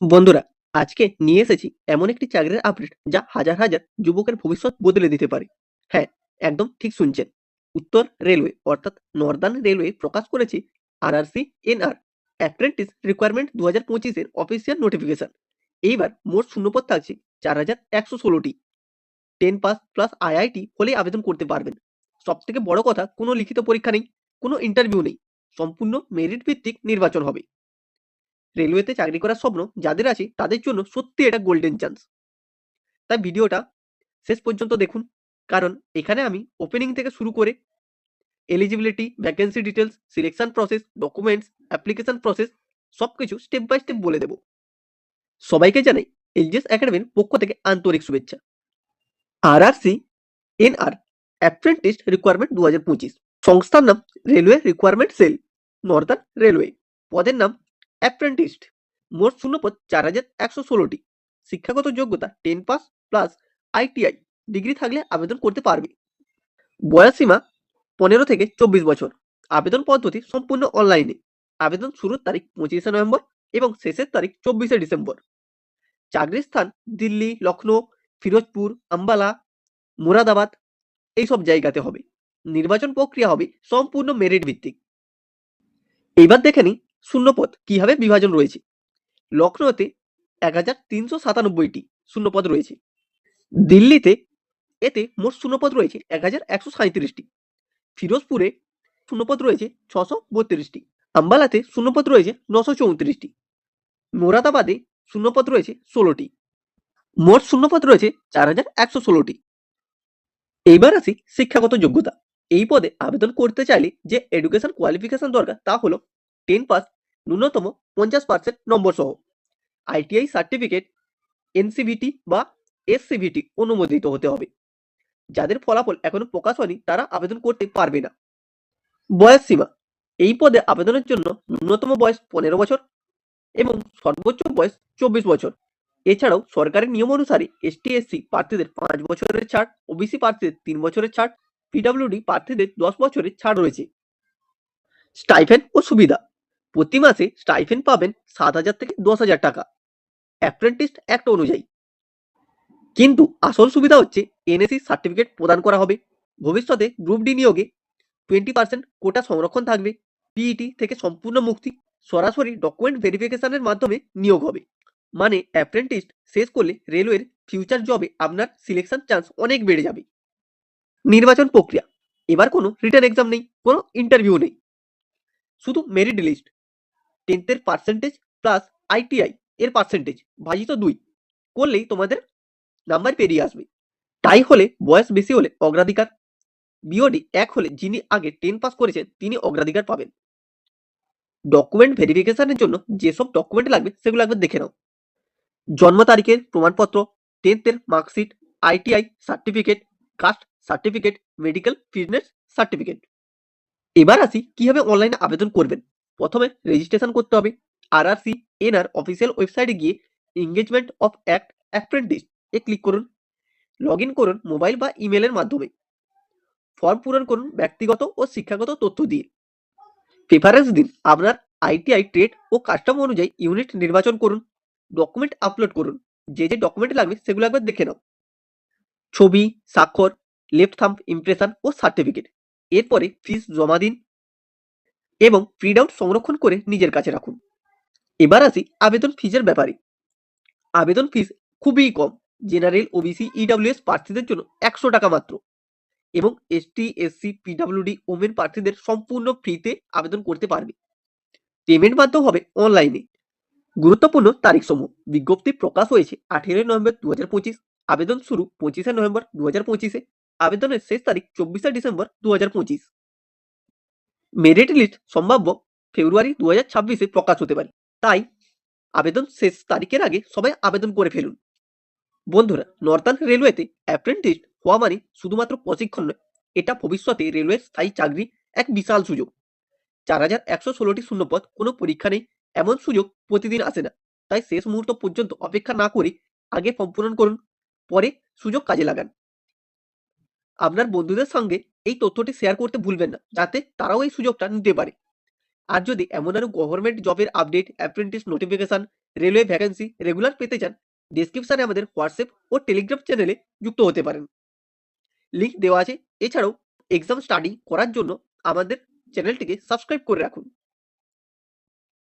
বন্ধুরা, আজকে নিয়ে এসেছি এমন একটি চাকরির আপডেট যা হাজার হাজার যুবকের ভবিষ্যৎ বদলে দিতে পারে। হ্যাঁ একদম ঠিক শুনছেন। উত্তর রেলওয়ে, অর্থাৎ নর্দার্ন রেলওয়ে প্রকাশ করেছে আরআরসি, এনআর অ্যাপ্রেন্টিস রিকোয়ারমেন্ট দু হাজার পঁচিশের অফিসিয়াল নোটিফিকেশন এইবার মোট শূন্যপদ থাকছে চার হাজার একশো ষোলোটি। টেন পাস প্লাস আইআইটি হলেই আবেদন করতে পারবেন। সব থেকে বড় কথা, কোনো লিখিত পরীক্ষা নেই, কোনো ইন্টারভিউ নেই। সম্পূর্ণ মেরিট ভিত্তিক নির্বাচন হবে। রেলওয়েতে চাকরি করার স্বপ্ন যাদের আছে তাদের জন্য সত্যি এটা গোল্ডেন চান্স তাই ভিডিওটা শেষ পর্যন্ত দেখুন, কারণ এখানে আমি ওপেনিং থেকে শুরু করে eligibility vacancy details selection process documents application process সব কিছু স্টেপ বাই স্টেপ বলে দেব। সবাইকে জানাই এলজিএস একাডেমির পক্ষ থেকে আন্তরিক শুভেচ্ছা। R R C N R apprentice recruitment দু হাজার পঁচিশ। সংস্থার নাম railway recruitment cell northern railway পদের নাম অ্যাপ্রেন্টিস্ট মোট শূন্যপদ চার হাজার একশো ষোলোটি। শিক্ষাগত যোগ্যতা ten pass plus ITI. Degree থাকলে আবেদন করতে পারবে। বয়স সীমা পনেরো থেকে চব্বিশ বছর। আবেদন পদ্ধতি সম্পূর্ণ অনলাইনে। আবেদন শুরুর তারিখ পঁচিশে নভেম্বর এবং শেষের তারিখ চব্বিশে ডিসেম্বর। চাকরির স্থান দিল্লি লখনৌ ফিরোজপুর, আম্বালা, মুরাদাবাদ এইসব জায়গাতে হবে। নির্বাচন প্রক্রিয়া হবে সম্পূর্ণ মেরিট ভিত্তিক। এইবার দেখে নিই শূন্যপদ কীভাবে বিভাজন রয়েছে? লখনৌতে এক হাজার তিনশো সাতানব্বইটি শূন্যপদ রয়েছে। দিল্লিতে এতে মোট শূন্যপদ রয়েছে এক হাজার একশো সাঁত্রিশটি ফিরোজপুরে শূন্যপদ রয়েছে ছশো বত্রিশটি। আম্বালাতে শূন্যপদ রয়েছে নশো চৌত্রিশটি। মোরাদাবাদে শূন্যপদ রয়েছে ষোলোটি। মোট শূন্যপদ রয়েছে চার হাজার একশো ষোলোটি। এইবার আসি শিক্ষাগত যোগ্যতা। এই পদে আবেদন করতে চাইলে যে এডুকেশন কোয়ালিফিকেশন দরকার তা হলো টেন পাস, ন্যূনতম পঞ্চাশ পার্সেন্ট নম্বর সহ। আইটিআই সার্টিফিকেট এনসিভিটি বা এসসিভিটি অনুমোদিত হতে হবে। যাদের ফলাফল এখনও প্রকাশ হয়নি, তারা আবেদন করতে পারবে না। বয়স সীমা, এই পদে আবেদনের জন্য ন্যূনতম বয়স পনেরো বছর এবং সর্বোচ্চ বয়স চব্বিশ বছর। এছাড়াও সরকারি নিয়ম অনুসারে এসটি এসসি প্রার্থীদের পাঁচ বছরের ছাড় ওবিসি প্রার্থীদের তিন বছরের ছাড় পিডব্লিউডি প্রার্থীদের দশ বছরের ছাড় রয়েছে। স্টাইফেন ও সুবিধা প্রতি মাসে স্টাইফেন পাবেন সাত হাজার থেকে দশ হাজার টাকা। অ্যাপ্রেন্টিস অ্যাক্ট অনুযায়ী। কিন্তু আসল সুবিধা হচ্ছে এনএসসি সার্টিফিকেট প্রদান করা হবে। ভবিষ্যতে গ্রুপ ডি নিয়োগে টোয়েন্টি পার্সেন্ট কোটা সংরক্ষণ থাকবে। পিইটি থেকে সম্পূর্ণ মুক্তি সরাসরি ডকুমেন্ট ভেরিফিকেশনের মাধ্যমে নিয়োগ হবে। মানে অ্যাপ্রেন্টিস শেষ করলে রেলওয়ের ফিউচার জবে আপনার সিলেকশন চান্স অনেক বেড়ে যাবে। নির্বাচন প্রক্রিয়া। এবার কোনো রিটার্ন এক্সাম নেই, কোনো ইন্টারভিউ নেই। শুধু মেরিট লিস্ট টেন্থের পার্সেন্টেজ প্লাস আইটিআই এর পার্সেন্টেজ ভাজিত দুই, করলেই তোমাদের নাম্বার পেরিয়ে আসবে। তাই হলে বয়স বেশি হলে অগ্রাধিকার বিওডি এক হলে যিনি আগে টেন পাস করেছেন, তিনি অগ্রাধিকার পাবেন। ডকুমেন্ট ভেরিফিকেশনের জন্য যেসব ডকুমেন্ট লাগবে, সেগুলো একবার দেখে নাও। জন্ম তারিখের প্রমাণপত্র টেন্থের marksheet ITI certificate caste certificate medical fitness certificate এবার আসি কীভাবে অনলাইনে আবেদন করবেন। প্রথমে রেজিস্ট্রেশন করতে হবে। আর আর আরআরসি এনআর অফিসিয়াল ওয়েবসাইটে গিয়ে এঙ্গেজমেন্ট অফ অ্যাক্ট অ্যাপ্রেন্টিস এ ক্লিক করুন। লগ ইন করুন মোবাইল বা ইমেলের মাধ্যমে। ফর্ম পূরণ করুন ব্যক্তিগত ও শিক্ষাগত তথ্য দিয়ে। প্রেফারেন্স দিন, আপনার আইটিআই ট্রেড ও কাস্টম অনুযায়ী ইউনিট নির্বাচন করুন। ডকুমেন্ট আপলোড করুন। যে যে ডকুমেন্ট লাগবে সেগুলো একবার দেখে নাও। ছবি, স্বাক্ষর লেফট থাম্প ইমপ্রেশন ও সার্টিফিকেট এরপরে ফিস জমা দিন। এবং প্রিন্ট আউট সংরক্ষণ করে নিজের কাছে রাখুন। এবার আসি আবেদন ফিজের ব্যাপারে। আবেদন ফিস খুবই কম। জেনারেল ওবিসি ইডাব্লিউএস প্রার্থীদের জন্য একশো টাকা মাত্র। এবং এসটি এসসি পিডাব্লিউডি ওমেন প্রার্থীদের সম্পূর্ণ ফ্রিতে আবেদন করতে পারবে। পেমেন্ট মাধ্যম হবে অনলাইনে গুরুত্বপূর্ণ তারিখ সমূহ বিজ্ঞপ্তি প্রকাশ হয়েছে আঠেরোই নভেম্বর দু হাজার পঁচিশ। আবেদন শুরু পঁচিশে নভেম্বর দু হাজার পঁচিশে। আবেদনের শেষ তারিখ চব্বিশে ডিসেম্বর দু হাজার পঁচিশ। মেরিট লিস্ট সম্ভাব্য ফেব্রুয়ারি দু হাজার ছাব্বিশে প্রকাশ হতে পারে। তাই আবেদন শেষ তারিখের আগে সবাই আবেদন করে ফেলুন। বন্ধুরা নর্দার্ন রেলওয়েতে অ্যাপ্রেন্টিস হওয়া মানে শুধুমাত্র প্রশিক্ষণ নয়, এটা ভবিষ্যতে রেলওয়ের স্থায়ী চাকরি এক বিশাল সুযোগ। চার হাজার একশো ষোলোটি শূন্যপদ, কোনো পরীক্ষা নেই, এমন সুযোগ প্রতিদিন আসে না। তাই শেষ মুহূর্ত পর্যন্ত অপেক্ষা না করে আগে ফর্ম পূরণ করুন, পরে সুযোগ কাজে লাগান। আপনার বন্ধুদের সঙ্গে এই তথ্যটি শেয়ার করতে ভুলবেন না, যাতে তারাও এই সুযোগটা নিতে পারে। আর যদি এমন আরও গভর্নমেন্ট জবের update apprentice notification railway vacancy regular পেতে চান ডিসক্রিপশানে আমাদের হোয়াটসঅ্যাপ ও টেলিগ্রাম চ্যানেলে যুক্ত হতে পারেন। লিঙ্ক দেওয়া আছে। এছাড়াও এক্সাম স্টাডি করার জন্য আমাদের চ্যানেলটিকে সাবস্ক্রাইব করে রাখুন।